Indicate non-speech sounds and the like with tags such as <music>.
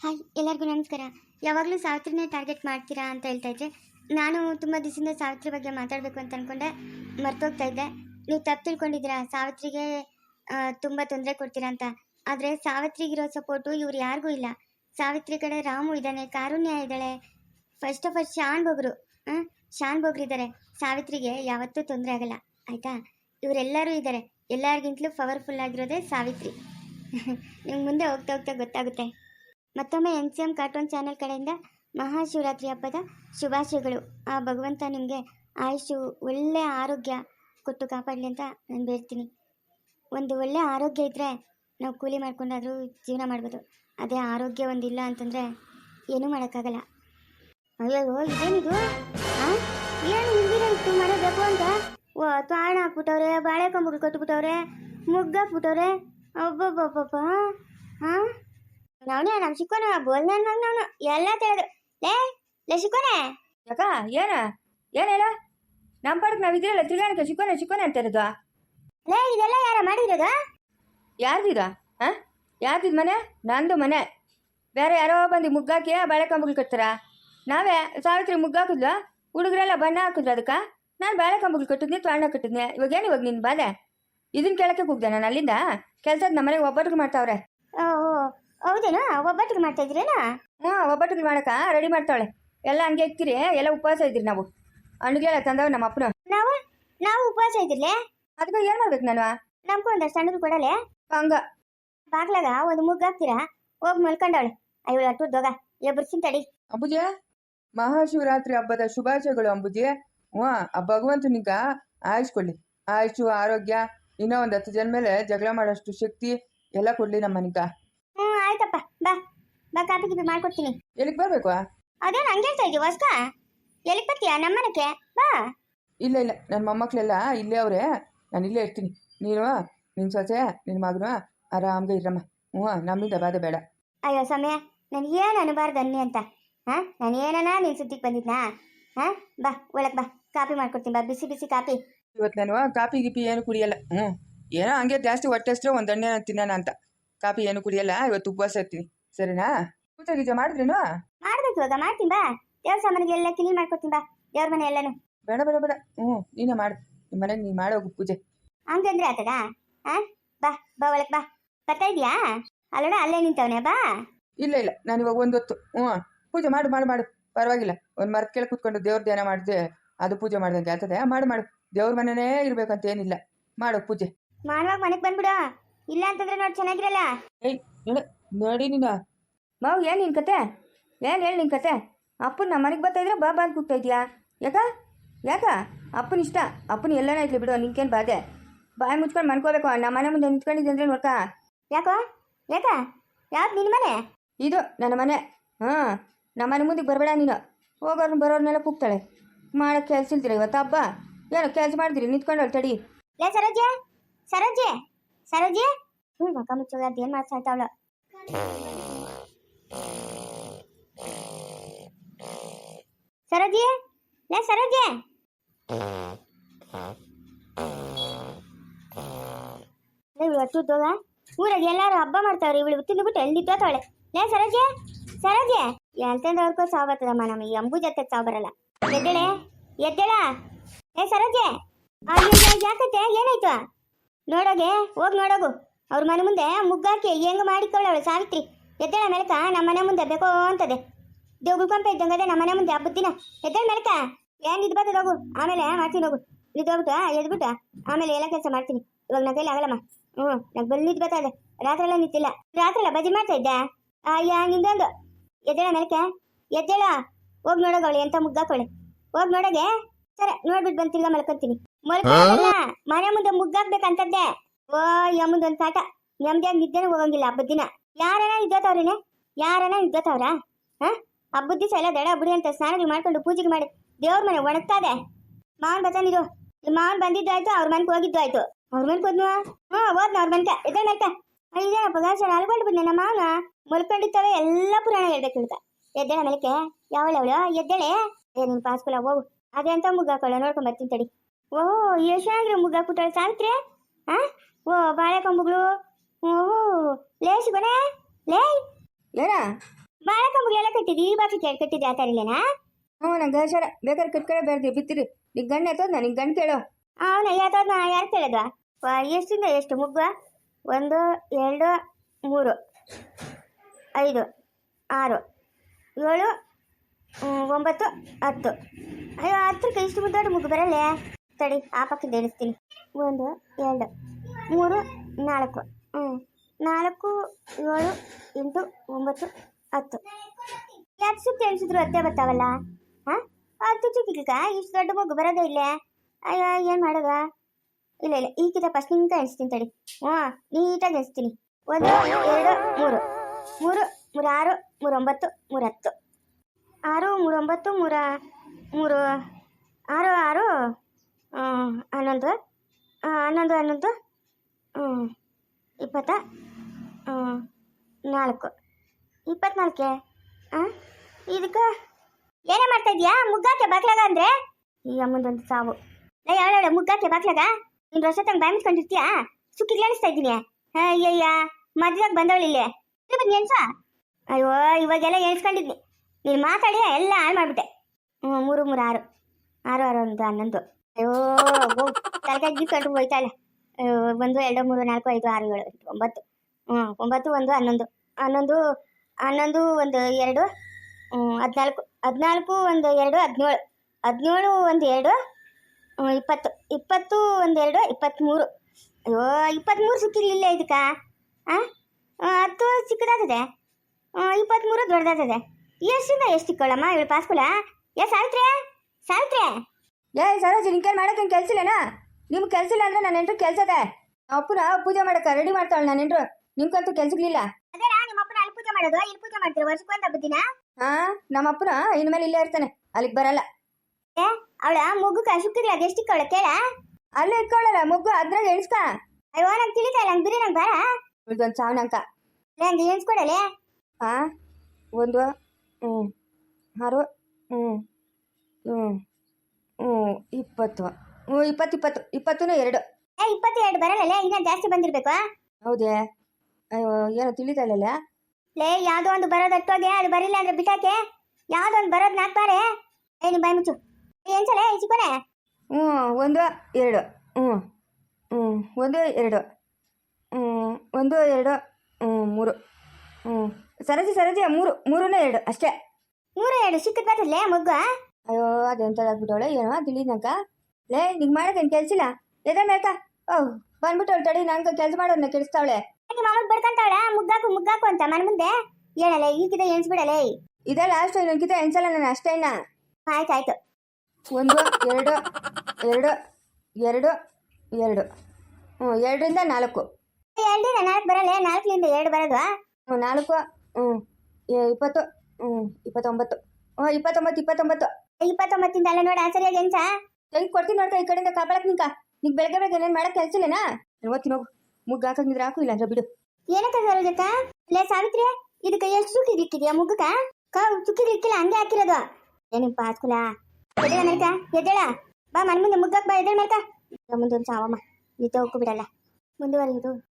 Hi, ಎಲ್ಲರಿಗೂ ನಮಸ್ಕಾರ. ಯಾವಾಗಲೂ ಸಾವಿತ್ರಿನೇ ಟಾರ್ಗೆಟ್ ಮಾಡ್ತೀರಾ ಅಂತ ಹೇಳ್ತಾ ಇದ್ದೆ. ನಾನು ತುಂಬ ದಿವಸದಿಂದ ಸಾವಿತ್ರಿ ಬಗ್ಗೆ ಮಾತಾಡಬೇಕು ಅಂತ ಅಂದ್ಕೊಂಡೆ ಮರ್ತೋಗ್ತಾ ಇದ್ದೆ. ನೀವು ತಪ್ಪು ತಿಳ್ಕೊಂಡಿದ್ದೀರಾ? ಸಾವಿತ್ರಿಗೆ ತುಂಬ ತೊಂದರೆ ಕೊಡ್ತೀರಾ ಅಂತ. ಆದರೆ ಸಾವಿತ್ರಿಗಿರೋ ಸಪೋರ್ಟು ಇವ್ರು ಯಾರಿಗೂ ಇಲ್ಲ. ಸಾವಿತ್ರಿ ಕಡೆ ರಾಮು ಇದ್ದಾನೆ, ಕಾರುಣ್ಯ ಇದ್ದಾಳೆ. ಫಸ್ಟ್ ಆಫ್ ಆಲ್ ಶಾನ್ ಬೊಗ್ರು ಹಾಂ ಶಾನ್ ಇದ್ದಾರೆ. ಸಾವಿತ್ರಿಗೆ ಯಾವತ್ತೂ ತೊಂದರೆ ಆಗಲ್ಲ. ಆಯಿತಾ? ಇವರೆಲ್ಲರೂ ಇದ್ದಾರೆ. ಎಲ್ಲರಿಗಿಂತಲೂ ಪವರ್ಫುಲ್ ಆಗಿರೋದೇ ಸಾವಿತ್ರಿ. <laughs> ನಿಮ್ಗೆ ಮುಂದೆ ಹೋಗ್ತಾ ಹೋಗ್ತಾ ಗೊತ್ತಾಗುತ್ತೆ. ಮತ್ತೊಮ್ಮೆ N C M cartoon channel ಕಡೆಯಿಂದ ಮಹಾಶಿವರಾತ್ರಿ ಹಬ್ಬದ ಶುಭಾಶಯಗಳು. ಆ ಭಗವಂತ ನಿಮಗೆ ಆಯುಷು ಒಳ್ಳೆಯ ಆರೋಗ್ಯ ಕೊಟ್ಟು ಕಾಪಾಡಲಿ ಅಂತ ನಾನು ಬೇಡ್ತೀನಿ. ಒಂದು ಒಳ್ಳೆಯ ಆರೋಗ್ಯ ಇದ್ದರೆ ನಾವು ಕೂಲಿ ಮಾಡ್ಕೊಂಡಾದರೂ ಜೀವನ ಮಾಡ್ಬೋದು. ಅದೇ ಆರೋಗ್ಯ ಒಂದಿಲ್ಲ ಅಂತಂದರೆ ಏನೂ ಮಾಡೋಕ್ಕಾಗಲ್ಲ. ಅಯ್ಯೋ ಇದೇನಿದು? ಏನು ಹಿಂದಿರ ಇತ್ತು ಮನೆ ಬೇಕು ಅಂತ? ಓ, ತಾಣ ಹಾಕ್ಬಿಟ್ಟವ್ರೆ, ಬಾಳೆ ಕಂಬಗಳು ಕಟ್ಬಿಟ್ಟವ್ರೆ ಮುಗ್ಗಾಕ್ಬಿಟ್ಟವ್ರೆ ಒಬ್ಬೊಬ್ಬೊಬ್ಬೊಬ್ಬ ಹಾಂ ನಾವನೇ ನಮ್ಮ ಶಿಕ್ಕೋನ ಬೋಲ್ನ ಮಗ ನಾನು ಎಲ್ಲ ತಿಳಿದ್ರು ಲೇ ಲೇ ಶಿಕ್ಕೋನೆ ಯಾಕ ಏನ? ಏನ್ ಹೇಳ? ನಮ್ಮ ಪಾಡಕ್ ನಾವ್ ಇದ್ರಲ್ಲ ತಿರ್ಗಾನಕ್ಕೆ ಚಿಕ್ಕೋನೆ ಚಿಕ್ಕೋನೆ ಅಂತ ಇರೋದು ಲೇ ಇದೆಲ್ಲ ಯಾರ ಮಾಡಿರೋದು? ಯಾರ್ದಿದ ಹಾ ಯಾರ್ದಿದ್ ಮನೆ? ನಂದು ಮನೆ. ಬೇರೆ ಯಾರೋ ಬಂದು ಮುಗ್ಗಾಕಿ ಬಾಳೆ ಕಂಬಗಳು ಕಟ್ತಾರ. ನಾವೇ ಸಾವಿತ್ರಿ ಮುಗ್ಗಾಕಿದ್ಲು ಹುಡುಗರೆಲ್ಲ ಬಣ್ಣ ಹಾಕಿದ್ರು ಅದಕ್ಕೆ. ನಾನು ಬಾಳೆ ಕಂಬಗಳು ಕಟ್ಟಿದ್ನಿ ತ್ವಾಣ ಕಟ್ಟಿದ್ನಿ. ಇವಾಗ ಏನು ಇವಾಗ ನಿನ್ನ ಬಾಧೆ? ಇದನ್ನ ಕೇಳಕ್ಕೆ ಕೂಗ್ದೆ ನಾನು ಅಲ್ಲಿಂದ? ಕೆಲಸದ ನಮ್ಮನೆಗೆ ಒಬ್ಬಟ್ಟಿಗೆ ಮಾಡ್ತಾವ್ರೆ. ಓ, ಹೌದೇನೋ? ಒಬ್ಬಟ್ಟಿಗೆ ಮಾಡ್ತಾ ಇದ್ರೇನಾ ಹ್ಞೂ ಒಬ್ಬಟ್ಟಿಗೆ ಮಾಡಕ ರೆಡಿ ಮಾಡ್ತಾಳೆ. ಎಲ್ಲ ಹಂಗೆ ಇಕ್ಕಿರಿ ಎಲ್ಲ ಉಪವಾಸ ಇದ್ರಿ ನಾವು. ಹಣ್ಣುಗಳೆಲ್ಲ ತಂದವ ನಮ್ಮ ಅಪ್ಪನ. ನಾವು ನಾವು ಉಪವಾಸ ಇದ್ರಲೇ ಅದಕ್ಕೆ ಏನು ಮಾಡ್ಬೇಕು ನಾನು? ನಮ್ಗೂ ಒಂದಷ್ಟು ಸಣ್ಣದು ಕೊಡಲೆ? ಹಂಗ ಬಾಗ್ಲಾಗ ಒಂದು ಮುಗ್ಗ ಹಾಕ್ತೀರಾ? ಹೋಗಿ ಮಲ್ಕೊಂಡವಳೆ. ಅಯ್ಯೋ ಅಟ್ಟು ದೋಗ. ಎಬ್ಬರ್ಸಿನ ತಡಿ ಅಂಬುಜೆ ಮಹಾಶಿವರಾತ್ರಿ ಹಬ್ಬದ ಶುಭಾಶಯಗಳು ಅಂಬುಜೆ. ಹ್ಞೂ ಆ ಭಗವಂತನಿಗ ಆಯುಷ್ಕೊಳ್ಳಿ ಆಯುಷು ಆರೋಗ್ಯ. ಇನ್ನೂ ಒಂದು ಹತ್ತು ಜನ ಮೇಲೆ ಜಗಳ ಮಾಡೋಷ್ಟು ಶಕ್ತಿ ಎಲ್ಲ ಕೊಡ್ಲಿ ನಮ್ಮ ಮನಿಗ ಹ್ಞೂ ಆಯ್ತಪ್ಪ ಬಾ ಬಾ ಕಾಪಿ ಗಿಪಿ ಮಾಡ್ಕೊಡ್ತೀನಿ. ಎಲ್ಲಿಗೆ ಬರಬೇಕು? ಅದೇ ನಂಗೆ ಹೇಳ್ತಾ ಇದೀವಿ ಹೊಸ್ಕ? ಎಲ್ಲಿಗೆ ಬರ್ತೀಯಾ? ನಮ್ಮನಕ್ಕೆ ಬಾ. ಇಲ್ಲ ಇಲ್ಲ ನನ್ನ ಮೊಮ್ಮಕ್ಕಳೆಲ್ಲ ಇಲ್ಲೇ ಅವರೇ. ನಾನು ಇಲ್ಲೇ ಇರ್ತೀನಿ. ನೀನು ನಿನ್ನ ಸೊಸೆ ನಿನ್ ಮಗನು ಆರಾಮ್ಗೆ ಇರಮ್ಮ. ಹ್ಞೂ ನಮ್ಮಿಂದ ಬಾಧೆ ಬೇಡ. ಅಯ್ಯೋ ಸಮಯ. ನನಗೇನು ಅನ್ಬಾರ್ದು ಅನ್ನಿ ಅಂತ. ಹಾಂ? ನಾನು ಏನನ ನಿನ್ನ ಸುದ್ದಿಗೆ ಬಂದಿದ್ನಾ? ಹಾಂ? ಬಾ ಒಳಗೆ ಬಾ. ಕಾಪಿ ಮಾಡ್ಕೊಡ್ತೀನಿ ಬಾ. ಬಿಸಿ ಬಿಸಿ ಕಾಪಿ ಇವತ್ತು ನಾನು ಕಾಫಿ ಗಿಪಿ ಏನು ಕುಡಿಯಲ್ಲ. ಹ್ಞೂ. ಏನೋ ಹಂಗೆ ಜಾಸ್ತಿ ಹೊಟ್ಟೆ ಹಸ್ರು ಒಂದು ಎಣ್ಣೆ ತಿನ್ನೋಣ ಅಂತ. ಕಾಫಿ ಏನು ಕುಡಿಯಲ್ಲ ಇವತ್ತು ಉಪವಾಸ ಇರ್ತೀನಿ. ಸರಿನಾ? ಪೂಜೆ ಗೀಜೆ ಮಾಡಿದ್ರೇನು? ಮಾಡ್ಬೇಕು ಇವಾಗ ಮಾಡ್ತೀನಿ ಬಾ. ದೇವ್ರ ಸಾಮಾನಿಗೆ ಎಲ್ಲ ಕ್ಲೀನ್ ಮಾಡ್ಕೊತೀನಿ ಬಾ ದೇವ್ರ ಮನೆ ಎಲ್ಲಾನು. ಬೇಡ ಬೇಡ ಬೇಡ. ಹ್ಞೂ ನೀನೇ ಮಾಡು. ನಿಮ್ಮ ಮನೆಗೆ ನೀನು ಮಾಡೋಗು ಪೂಜೆ. ಹಂಗಂದ್ರೆ ಆತದ? ಹಾಂ ಬಾ ಬಾ ಒಳಗೆ ಬಾ. ಬರ್ತಾ ಇದೀಯಾ ಅಲ್ಲೋಡ ಅಲ್ಲೇ ನಿಂತವನೇ ಬಾ. ಇಲ್ಲ ಇಲ್ಲ. ನಾನು ಇವಾಗ ಒಂದೊತ್ತು ಹ್ಞೂ ಪೂಜೆ ಮಾಡು ಮಾಡು ಮಾಡು. ಪರವಾಗಿಲ್ಲ. ಒಂದು ಮರದ ಕೇಳಿ ಕೂತ್ಕೊಂಡು ದೇವ್ರ ಧ್ಯಾನ ಮಾಡಿದೆ ಅದು ಪೂಜೆ ಮಾಡ್ದಂಗೆ ಆಗ್ತದೆ ಮಾಡು ಮಾಡು. ದೇವ್ರ ಮನೆನೇ ಇರ್ಬೇಕಂತ ಏನಿಲ್ಲ. ಮಾಡು ಪೂಜೆ. ಮಾನವಾಗ ಮನೆಗೆ ಬಂದ್ಬಿಡು. ಇಲ್ಲ ಅಂತಂದ್ರೆ ನೋಡಿ ಚೆನ್ನಾಗಿರಲ್ಲ. ಏಯ್ ನೋಡಿ ನಡಿ ನೀನು. ಮಾವು ಏನು ನಿನ್ನ ಕತೆ? ಏನು ಹೇಳಿ ನಿನ್ನ ಕತೆ? ಅಪ್ಪನ ನಮ್ಮ ಮನೆಗೆ ಬರ್ತಾ ಇದ್ರೆ ಬಾ ಅಂತ ಕೂಗ್ತಾ ಯಾಕಾ ಯಾಕ? ಯಾಕ? ಅಪ್ಪನ ಇಷ್ಟ. ಅಪ್ಪನ ಎಲ್ಲನೇ ಐತ್ಲಿ ಬಿಡು ನಿನ್ಕೇನು ಬಾಧೆ. ಬಾಯಿ ಮುಚ್ಕೊಂಡು ಮನ್ಕೋಬೇಕು. ನಮ್ಮ ಮನೆ ಮುಂದೆ ನಿಂತ್ಕೊಂಡಿದ್ದೆ ಅಂದ್ರೆ ನೋಡ್ಕ. ಯಾಕೋ? ಯಾಕ? ಯಾವ್ದು ನಿನ್ನ ಮನೆ? ಇದು ನನ್ನ ಮನೆ. ಹಾಂ ನಮ್ಮ ಮನೆ ಮುಂದಕ್ಕೆ ಬರಬೇಡ ನೀನು. ಹೋಗೋರ್ನ ಬರೋರ್ನೆಲ್ಲ ಕೂಗ್ತಾಳೆ. ಮಾಡೋಕ್ಕೆ ಕೆಲಸ ಇಲ್ತೀರ ಇವತ್ತು? ಹಬ್ಬ. ಏನೋ ಕೆಲಸ ಮಾಡಿದಿರಿ ನಿಂತ್ಕೊಂಡು ತಡಿ. ಲೇ ಸರೋಜೆ ಸರೋಜೆ ಸರೋಜೆ ಹ್ಞೂ ಮಕ್ಕ ಮುಚ್ಚೋಗ ಏನು ಮಾಡ್ತಾ ಸರೋಜಿ! ಲೇ ಸರೋಜೆ ಹೋಗ? ಊರಾಗ ಎಲ್ಲಾರು ಹಬ್ಬ ಮಾಡ್ತಾವ್ರಿ, ಇವಳು ತಿಂದುಬಿಟ್ಟು ಎಲ್ಲಿ ತಾಳೆ ಲೇ ಸರೋಜೆ! ಸರೋಜೆ! ಎಂತಂದವ್ರಿಗೂ ಸಾವು ಬರ್ತದಮ್ಮ, ನಮಗೆ ಎಂಬು ಜೊತೆ ಸಾವು ಬರಲ್ಲ. ಎದ್ದೇಳೆ? ಎದ್ದೇಳ? ಏ ಸರೋಜೆ! ಯಾಕತ್ತೆ? ಏನಾಯ್ತು? ನೋಡೋಗೆ, ಹೋಗಿ ನೋಡೋಗು. ಅವ್ರ ಮನೆ ಮುಂದೆ ಮುಗ್ಗಾಕಿ ಹೆಂಗ್ ಮಾಡಿಕೊಳ್ಳವಳು ಸಾವಿತ್ರಿ. ಎದ್ದೇಳ ಮೆಳಕ ನಮ್ಮ ಮನೆ ಮುಂದೆ ಬೇಕೋ ಅಂತದೆ. ದೇವ್ಗುಳ್ಕೊಂಪ ಇದ್ದಂಗದೆ ನಮ್ಮ ಮನೆ ಮುಂದೆ ಹಬ್ಬದ ದಿನ ಎದ್ದೇಳ ಮೆಳಕ ಏನ್ ಇದು ಬರ್ತದೆ ಹೋಗು. ಆಮೇಲೆ ಮಾಡ್ತೀನಿ ಹೋಗು. ನಿದ್ದೋಗ್ಬಿಟ್ಟು ಎದ್ಬಿಟ್ಟು ಆಮೇಲೆ ಎಲ್ಲ ಕೆಲಸ ಮಾಡ್ತೀನಿ. ಇವಾಗ ನನ್ನ ಕೈಲಿ ಆಗಲ್ಲಮ್ಮ. ಹ್ಞೂ ನಂಗೆ ಬಲ್ಲಿ ನಿದ್ದು ಬರ್ತಾ ಇದೆ. ರಾತ್ರಿ ಎಲ್ಲ ನಿಂತಿಲ್ಲ ರಾತ್ರಿ ಎಲ್ಲ ಬಜಿ ಮಾಡ್ತಾ ಇದ್ದೆ. ಅಯ್ಯ ನಿಂದೊಂದು. ಎದ್ದೇಳ ಮೆಳಕ ಎದ್ದೇಳ. ಹೋಗಿ ನೋಡೋಗವಳಿ ಎಂತ ಮುಗ್ಗಾಕೊಳ್ಳಿ ಹೋಗಿ ನೋಡೋಗೆ. ಸರಿ ನೋಡ್ಬಿಟ್ಟು ಬಂದು ತಿರ್ಗಾ ಮಲ್ಕೊಂತೀನಿ. ಮನೆ ಮುಂದೆ ಮುಗ್ಗಾಕ್ಬೇಕಂತದ್ದೆ. ಓ ಯಮ್ಮಂದ್ ಒಂದ್ ಕಾಟ. ನೆಮ್ಮದಿಯಾಗಿ ನಿದ್ದೆನೂ ಹೋಗಂಗಿಲ್ಲ ಹಬ್ಬದ ದಿನ ಯಾರನ ಇದ್ದೋತವ್ರೇನೆ ಯಾರನ ಇದ್ದತವ್ರ ಹಾ? ಹಬ್ಬದ ದಿವಸ ಎಲ್ಲ ದಡ ಬುಡಿ ಅಂತ ಸ್ನಾನಗಳು ಮಾಡ್ಕೊಂಡು ಪೂಜೆಗೆ ಮಾಡಿ ದೇವ್ರ ಮನೆ ಒಣಗ್ತಾದೆ. ಮಾವನ್ ಬತ್ತಾನಿರು ಈ ಮಾವನ್ ಬಂದಿದ್ದು ಆಯ್ತು, ಅವ್ರ ಮನೆಗೆ ಹೋಗಿದ್ದು ಆಯ್ತು. ಅವ್ರ ಮನೆಗೆ ಹೋದ್ನು? ಹಾ, ಹೋದ್ನ ಅವ್ರ ಮನೆಗೆ. ಎದ್ದ ಮನ್ಕ ಇದೇನಪ್ಪ ಗಾಸನ ಅಲ್ಕೊಂಡು ಬಿಡ್ನೆ ನಮ್ಮ ಮಾವನ? ಮಲ್ಕೊಂಡಿತ್ತವೆ ಎಲ್ಲ ಪುರಾಣ ಹೇಳ್ಬೇಕು ಹೇಳ್ಕ ಎದ್ದೇಳ ಮೇಲಕ್ಕೆ ಯಾವಳವಳು ಎದ್ದೇಳೆ? ಏ, ನಿನ್ ಪಾಸ್ಕುಲ ಹೋಗು. ಅದೇ ಅಂತ ಮುಗ್ಗಾಕೊಳ್ಳ ನೋಡ್ಕೊಂಡ್ ಬರ್ತೀನಿ ತಡಿ. ಓ ಎಷ್ಟು ಮುಗ್ಗ ಮುಗ್ಗಾಕ್ಬಿಟ್ಟಾಳೆ ಸಾವಿತ್ರಿ? ಹಾ? ಓ ಬಾಳೆ ಕೊಂಬುಗಳು ಲೇ ಶಿವನೇ ಲೇ. ಏನ ಬಾಳ ಕಂಬಗಳೆಲ್ಲ ಕಟ್ಟಿದ್ವಿ ಈ ಬಾಕಿ ಕೇಳಿ ಕಟ್ಟಿದ್ರಿ ಆ ಥರ ಇಲ್ಲೇನಾ? ಹ್ಞೂ ನಂಗೆ ಹುಷಾರ ಬೇಕಾದ್ರೆ ಕಟ್ಕಡೆ ಬೇಡ್ರಿ ಬಿತ್ತಿರಿ. ನಿಗ್ ಗಂಡ ಎತ್ತೋದು ನನಗೆ ಗಂಡು ಕೇಳು. ಅವನ ಯಾವ್ದಾದ್ನ ಯಾರು ಕೇಳಿದ್ವ ಎಷ್ಟಿಂದ ಎಷ್ಟು ಮುಗ್ಗ ಒಂದು ಎರಡು ಮೂರು ಐದು ಆರು ಏಳು ಒಂಬತ್ತು ಹತ್ತು. ಅಯ್ಯೋ ಹತ್ರಕ್ಕೆ ಇಷ್ಟು ದೊಡ್ಡ ಮುಗ್ಗು ಬರಲ್ಲೇ? ತಡಿ ಆ ಪಕ್ಕದ ಎಣಿಸ್ತೀನಿ. ಒಂದು ಎರಡು ಮೂರು ನಾಲ್ಕು. ಹ್ಞೂ ನಾಲ್ಕು, ಏಳು, ಎಂಟು, ಒಂಬತ್ತು, ಹತ್ತು. ಸುತ್ತ ಎಣಿಸಿದ್ರು ಅತ್ತೆ ಬರ್ತಾವಲ್ಲ ಹಾಂ? ಹತ್ತು ಚಿಕ್ಕ ಇಷ್ಟು ದೊಡ್ಡ ಮಗು ಬರೋದೇ ಇಲ್ಲೇ? ಅಯ್ಯೋ, ಏನು ಮಾಡೋದ? ಇಲ್ಲ ಇಲ್ಲ. ಈಗಿದ ಫಸ್ಟ್ ನಿಂತ ಎಣಿಸ್ತೀನಿ ತಡಿ. ಹ್ಞೂ, ನೀಟಾಗಿ ಎಣಿಸ್ತೀನಿ. ಒಂದು, ಎರಡು, ಮೂರು. ಮೂರು ಮೂರು ಆರು ಮೂರತ್ತು. ಆರು ಮೂರು ಒಂಬತ್ತು ಮೂರ, ಮೂರು, ಆರು ಆರು ಹನ್ನೊಂದು ಹನ್ನೊಂದು ಹನ್ನೊಂದು ಹ್ಞೂ ಇಪ್ಪತ್ತ ನಾಲ್ಕು. ಇಪ್ಪತ್ನಾಲ್ಕೆ? ಹಾಂ ಇದಕ್ಕೆ ಏನೇ ಮಾಡ್ತಾ ಇದೀಯಾ ಮುಗ್ಗಾಕೆ ಬಾಕ್ಲಾಗ ಅಂದರೆ? ಈ ಅಮ್ಮಂದೊಂದು ಸಾವು. ಏಯ್ ಅವಳ ಮುಗ್ಗಾಕೆ ಬಾಕ್ಲಾಗ? ನೀನು ವರ್ಷ ತಂಗ ಬಾಯ್ ಮುಚ್ಕೊಂಡಿರ್ತೀಯಾ? ಕೇಳಿಸ್ತಾ ಇದ್ದೀನಿ. ಅಯ್ಯಯ್ಯ ಮದ್ವೆಗೆ ಬಂದವಳು ಇಲ್ಲೇ. ಬಂದು ಎಣ್ಸ ಅಯ್ಯೋ ಇವಾಗೆಲ್ಲ ಎಣಿಸ್ಕೊಂಡಿದ್ನಿ. ನೀನು ಮಾತಾಡಿ ಎಲ್ಲ ಹಾಳು ಮಾಡಿಬಿಟ್ಟೆ. ಹ್ಞೂ ಮೂರು ಮೂರು ಆರು. ಆರು ಆರು ಒಂದು ಹನ್ನೊಂದು. ಅಯ್ಯೋ ತಲೆಕಾಯಿ ಗೀಸ್ಕೊಂಡು ಹೋಯ್ತಾ ಇಲ್ಲ. ಅಯ್ಯೋ, ಒಂದು, ಎರಡು, ಮೂರು, ನಾಲ್ಕು, ಐದು, ಆರು, ಏಳು, ಎಂಟು, ಒಂಬತ್ತು. ಹ್ಞೂ ಒಂಬತ್ತು, ಒಂದು, ಹನ್ನೊಂದು. ಹನ್ನೊಂದು ಹನ್ನೊಂದು, ಒಂದು, ಎರಡು ಹದಿನಾಲ್ಕು. ಹದಿನಾಲ್ಕು, ಒಂದು, ಎರಡು, ಹದಿನೇಳು. ಹದಿನೇಳು, ಒಂದು, ಎರಡು ಇಪ್ಪತ್ತು. ಇಪ್ಪತ್ತು, ಒಂದು, ಎರಡು, ಇಪ್ಪತ್ತ್ಮೂರು. ಅಯ್ಯೋ, ಇಪ್ಪತ್ತ್ಮೂರು ಸಿಕ್ಕಿರಲಿಲ್ಲ ಇದಕ್ಕೆ? ಹಾಂ ಹತ್ತು ಚಿಕ್ಕದಾಗಿದೆ ಇಪ್ಪತ್ತ್ಮೂರು ದೊಡ್ಡದಾಗ್ತದೆ ಎಷ್ಟಿಂದ ಎಷ್ಟು ಇಕ್ಕೊಳ್ಳಮ್ಮ ಇವಳು ಪಾಸ್ಕುಲ? ಏ, ಸಾವಿತ್ರಿ? ಸಾವಿತ್ರಿ? ಏ ಸರೋಜಿ ನಿಂಗೆ ಮಾಡೋಕೆ ಕೆಲಸ ಇಲ್ಲನಾ ನಿಮ್ಗೆ ಕೆಲಸ ಇಲ್ಲ ಅಂದ್ರೆ ನನ್ನ ಹೆಂಡ್ರು ನಮ್ಮ ಅಪ್ಪನ ಪೂಜೆ ಮಾಡಕ್ಕೆ ರೆಡಿ ಮಾಡ್ತಾಳೆ ನನ್ನ ಹೆಂಡ್ರು. ನಿಮ್ಗಂತೂ ಕೆಲ್ಸಗಳಿಲ್ಲ ಅದೇ ನಿಮ್ಮ ಅಪ್ಪನ ಅಲ್ಲಿ ಪೂಜೆ ಮಾಡೋದು? ಇಲ್ಲಿ ಪೂಜೆ ಮಾಡ್ತೀರಾ? ವರ್ಷಕ್ಕೆ ಒಂದು ಹಬ್ಬದ ದಿನ ಹಾ ನಮ್ಮ ಅಪ್ಪನ ಇನ್ಮೇಲೆ ಇಲ್ಲೇ ಇರ್ತಾನೆ. ಅಲ್ಲಿಗೆ ಬರಲ್ಲ. ಅವಳ ಮುಗ್ಗು ಶುಕ್ತಿರ್ಲ ಅದು ಎಷ್ಟು ಇಕ್ಕವಳ ಕೇಳ? ಅಲ್ಲೇ ಇಕ್ಕವಳಲ್ಲ ಮುಗ್ಗು ಅದ್ರಾಗ ಎಣಿಸ್ಕ. ಅಯ್ಯೋ ನಂಗೆ ತಿಳಿತಾ ಇಲ್ಲ ಬಿರಿ ನಂಗೆ ಬಾರ. ಉಳ್ದೊಂದು ಸಾವನಂಕ ನಂಗೆ ಎಣಿಸ್ಕೊಡಲೆ ಆ ಒಂದು ಹ್ಞೂ ಆರು ಹ್ಞೂ ಹ್ಞೂ ಹ್ಞೂ ಇಪ್ಪತ್ತು. ಹ್ಞೂ ಇಪ್ಪತ್ತು ಇಪ್ಪತ್ತು ಇಪ್ಪತ್ತು ಎರಡು. ಏ ಇಪ್ಪತ್ತೆರಡು ಬರಲ್ಲ ಇನ್ನ ಜಾಸ್ತಿ ಬಂದಿರ್ಬೇಕು ಹೌದೇ? ಅಯ್ಯೋ ಏನೋ ತಿಳಿತಾ ಇಲ್ಲಲ್ಲ ಲೇ ಯಾವ್ದೋ ಒಂದು ಬರೋದು ಅಟ್ಟೋಗೆ ಅದು ಬರಿಲ್ಲ ಅಂದ್ರೆ ಬಿಟ್ಟಾಕೆ? ಯಾವ್ದೋ ಒಂದು ಬರೋದು ನಾಲ್ಕಾರೆ ಏ ನೀವು ಬಾಯ್ ಮುಚ್ಚು. ಏನ್ ಸಲ ಬರೇ ಹ್ಞೂ ಒಂದು ಎರಡು. ಹ್ಞೂ ಹ್ಞೂ ಒಂದು ಎರಡು. ಹ್ಞೂ ಒಂದು ಎರಡು ಹ್ಞೂ ಮೂರು. ಹ್ಞೂ ಸರಜಿ ಸರಜಿ ಮೂರು ಮೂರನೇ ಎರಡು ಅಷ್ಟೇ. ಮೂರು ಎರಡು? ಸಿಕ್ಕದ್ ಬರ್ತದಲೇ ಮಗ್ಗು ಅಯ್ಯೋ ಅದೆಂಥದ್ದಾಗ್ಬಿಟ್ಟವಳೆ ಏನೋ ತಿಳಿದ್ನಕ ಲೇ ನಿಂಗೆ ಮಾಡೋಕ್ಕೇನು ಕೆಲ್ಸಿಲ್ಲ? ಎದೆ ಮೇಲ್ಕ ಓಹ್ ಬಂದ್ಬಿಟ್ಟವಳು ತಡಿ ನಂಗೆ ಕೆಲಸ ಮಾಡೋದನ್ನ ಕೆಡಿಸ್ತಾವಳೆ. ನಿಮ್ಮ ಮಾಮೂಲು ಬಡ್ಕಂತಾವಳ? ಮುಗ್ಗಾಕು ಮುಗ್ಗಾಕು ಅಂತ ಮನ ಮುಂದೆ. ಹೇಳಲ್ಲ ಈಗಿದ ಎಣಿಸ್ಬಿಡಲೇ ಇದೇ ಲಾಸ್ಟ್ ಇನ್ನೊಂದ್ಕಿತ ಎಣಿಸಲ್ಲ ನಾನು ಅಷ್ಟೇ ಇನ್ನ. ಆಯ್ತು ಒಂದು ಎರಡು ಎರಡು ಎರಡು ಎರಡು. ಹ್ಞೂ ಎರಡರಿಂದ ನಾಲ್ಕು. ಎರಡರಿಂದ ನಾಲ್ಕು ಬರಲ್ಲ ನಾಲ್ಕರಿಂದ ಎರಡು ಬರೋದು? ಹ್ಞೂ ನಾಲ್ಕು ಹ್ಞೂ ಇಪ್ಪತ್ತು ಹ್ಞೂ ಇಪ್ಪತ್ತೊಂಬತ್ತು. ಹ್ಞೂ ಇಪ್ಪತ್ತೊಂಬತ್ತು ಇಪ್ಪತ್ತೊಂಬತ್ತು. ಇಪ್ಪತ್ತೊಂಬತ್ತಿಂದ ಅಲ್ಲ ನೋಡಿ ಸರಿಯಾಗಿ ಎಣ್ಸ? ತೆಗೆದು ಕೊಡ್ತೀನಿ ನೋಡ್ಕ ಈ ಕಡೆಯಿಂದ ಕಾಪಾಡಕ್ ನಿಂಕ. ನಿಂಗೆ ಬೆಳಗ್ಗೆ ಬೆಳಗ್ಗೆ ಏನೇನು ಮಾಡಕ್ಕೆ ಕೆಲ್ಸಿಲ್ಲೇನಾ ನಾನು ಓದ್ತೀನಿ ಹೋಗು. ಮುಗ್ಗ ಹಾಕಂಗಿದ್ರೆ ಹಾಕು ಇಲ್ಲ ಅಂದ್ರೆ ಬಿಡು. ಏನಕ್ಕ ಸರೋಜಕ್ಕ? ಲೇ ಸಾವಿತ್ರಿ, ಇದಕ್ಕೆ ಎಷ್ಟು ಮುಗ್ಗಕ ಮುಗ್ಗಕ್ಕ? ಕಾ ಸುಕ್ಕಿದಿಕ್ಕಿಲ್ಲ ಹಂಗೆ ಹಾಕಿರೋದು. ಏನಿಪ್ಪ ಪಾಸ್ಕುಲ? ಎದ್ದೇಳ ಮೇಲ್ಕ, ಎದ್ದೇಳ. ಬಾ ಮನೆ ಮುಂದೆ ಮುಗ್ಗಕ್ ಬಾ, ಎದ್ದೇಳ ಮೇಲ್ಕ. ಮುಂದೆ ಒಂದು ಸಾವಮ್ಮ. ನಿದ್ದೆ ಹೋಗ್ಬಿಡಲ್ಲ. ಮುಂದುವರಿಯುದು.